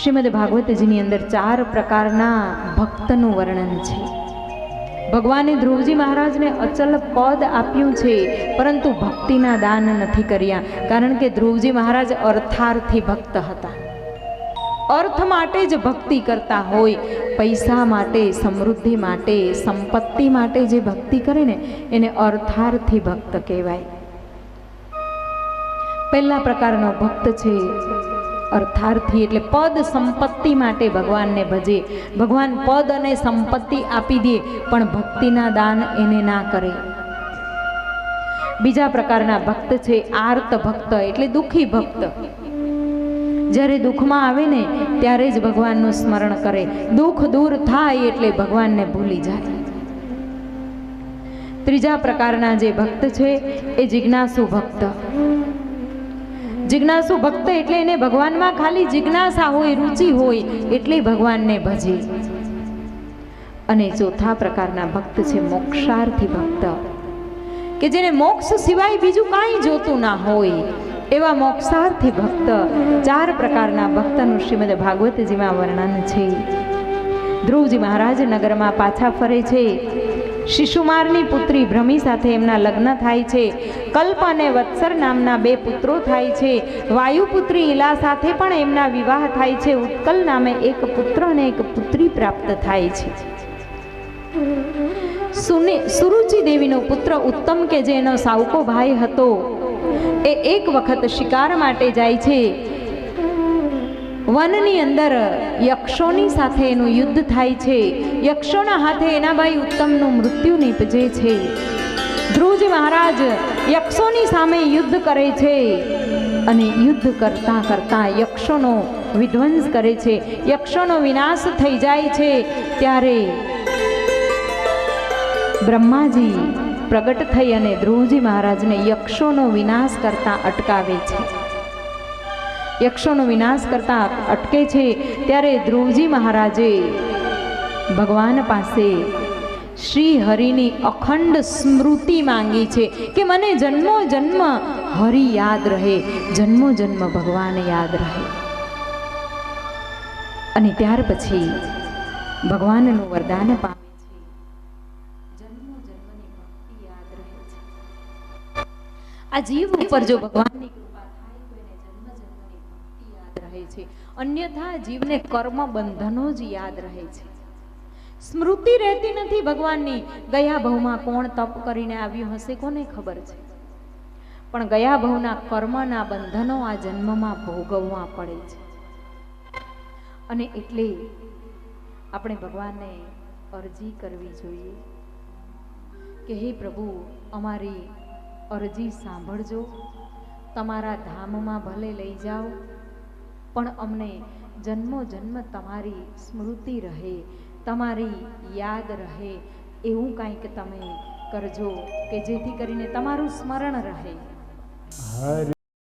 શ્રીમદ ભાગવતજીની અંદર ચાર પ્રકારના ભક્તનું વર્ણન છે. ભગવાને ધ્રુવજી મહારાજને અચલ પદ આપ્યું છે, પરંતુ ભક્તિના દાન નથી કર્યા, કારણ કે ધ્રુવજી મહારાજ અર્થાર્થી ભક્ત હતા. અર્થ માટે જ ભક્તિ કરતા હોય, પૈસા માટે, સમૃદ્ધિ માટે, સંપત્તિ માટે જે ભક્તિ કરે ને, એને અર્થાર્થી ભક્ત કહેવાય. પહેલા પ્રકારનો ભક્ત છે અર્થાર્થી એટલે પદ સંપત્તિ માટે ભગવાનને ભજે. ભગવાન પદ અને સંપત્તિ આપી દે, પણ ભક્તિના દાન એને ના કરે. બીજા પ્રકારના ભક્ત છે, આર્ત ભક્ત એટલે દુઃખી ભક્ત. જ્યારે દુઃખમાં આવે ને, ત્યારે જ ભગવાનનું સ્મરણ કરે. દુઃખ દૂર થાય એટલે ભગવાનને ભૂલી જાય. ત્રીજા પ્રકારના જે ભક્ત છે, એ જિજ્ઞાસુ ભક્ત. જિજ્ઞાસુ ભક્ત એટલે એને ભગવાનમાં ખાલી જિજ્ઞાસા હોય, રુચિ હોય, એટલે ભગવાનને ભજે. અને ચોથા પ્રકારના ભક્ત છે મોક્ષાર્થી ભક્ત. કે જેને મોક્ષ સિવાય બીજું કાંઈ જોતું ના હોય, એવા મોક્ષાર્થી ભક્ત ચાર પ્રકારના ભક્તનું શ્રીમદ ભાગવતજીમાં વર્ણન છે. ધ્રુવજી મહારાજ નગરમાં પાછા ફરે છે. શિશુમારની પુત્રી ભ્રમી સાથે એમના લગ્ન થાય છે. કલ્પ અને વત્સર નામના બે પુત્રો થાય છે. વાયુપુત્રી ઈલા સાથે પણ એમના વિવાહ થાય છે. ઉત્કલ નામે એક પુત્ર અને એક પુત્રી પ્રાપ્ત થાય છે. સુરુચિ દેવીનો પુત્ર ઉત્તમ કે જે એનો સાવકો ભાઈ હતો. એ એક વખત શિકાર માટે જાય છે. વનની અંદર યક્ષોની સાથે એનું યુદ્ધ થાય છે. યક્ષોના હાથે એના ભાઈ ઉત્તમનું મૃત્યુ નીપજે છે. ધ્રુવજી મહારાજ યક્ષોની સામે યુદ્ધ કરે છે અને યુદ્ધ કરતા કરતા યક્ષોનો વિધ્વંસ કરે છે. યક્ષોનો વિનાશ થઈ જાય છે ત્યારે બ્રહ્માજી પ્રગટ થઈ અને ધ્રુવજી મહારાજને યક્ષોનો વિનાશ કરતા અટકાવે છે. યક્ષોનો વિનાશ કરતા અટકે છે, ત્યારે ધ્રુવજી મહારાજે ભગવાન પાસે શ્રી હરિની અખંડ સ્મૃતિ માંગી છે કે મને જન્મો જન્મ હરિ યાદ રહે, જન્મો જન્મ ભગવાન યાદ રહે. અને ત્યાર પછી ભગવાનનું વરદાન પામે છે. આ જીવ ઉપર જો ભગવાનની કૃપા થાય તો એને જન્મ જન્મની ભક્તિ યાદ રહે છે. અન્યથા જીવને કર્મ બંધનો જ યાદ રહે છે. સ્મૃતિ રહેતી નથી ભગવાનની. ગયા ભવમાં કોણ તપ કરીને આવ્યું હશે કોને ખબર છે? પણ ગયા ભવના કર્મના બંધનો આ જન્મમાં ભોગવવા પડે છે. અને એટલે આપણે ભગવાનને અરજી કરવી જોઈએ. કે હે પ્રભુ, અમારી અરજી સાંભળજો. તમારા ધામમાં ભલે લઈ જાઓ. પણ અમને જન્મો જન્મ તમારી સ્મૃતિ રહે, તમારી યાદ રહે, એવું કાંઈક તમે કરજો કે જેથી કરીને તમારું સ્મરણ રહે. હર